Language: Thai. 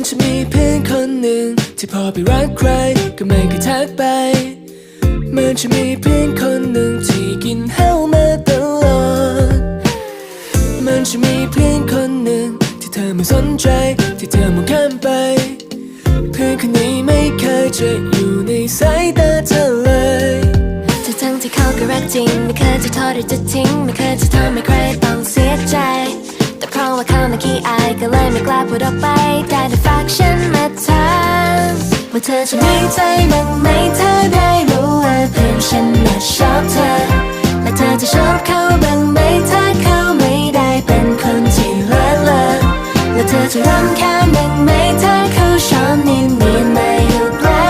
นฉันมีเพียงคนหนึ่ง ที่พอไปรักใครก็ไม่เคยทักไปเหมือนจะมีเพื่อนคนหนึ่งที่กินเหล้ามาตลอดมันจะมีเพื่อนคนหนึ่ง ที่เธอไม่สนใจที่เธอมองข้ามไป เพื่อนคนนี้ไม่เคยจะอยู่ในสายตาเธอเลยทั้งทั้งๆที่เขาก็รักจริง ไม่เคยจะทอดหรือจะทิ้ง ไม่เคยจะทำให้ใครต้อ น่ะขี้อายก็เลยไม่กล้าพูดออกไป ได้แต่ฝากฉันมาถามว่าเธอจะมีใจบ้างไหมเธอได้รู้ว่าเพื่อนฉันน่ะชอบเธอ และเธอจะชอบเขาบ้างไหมถ้าเขาไม่ได้เป็นคนที่เลิศเลอแล้วเธอจะรำคา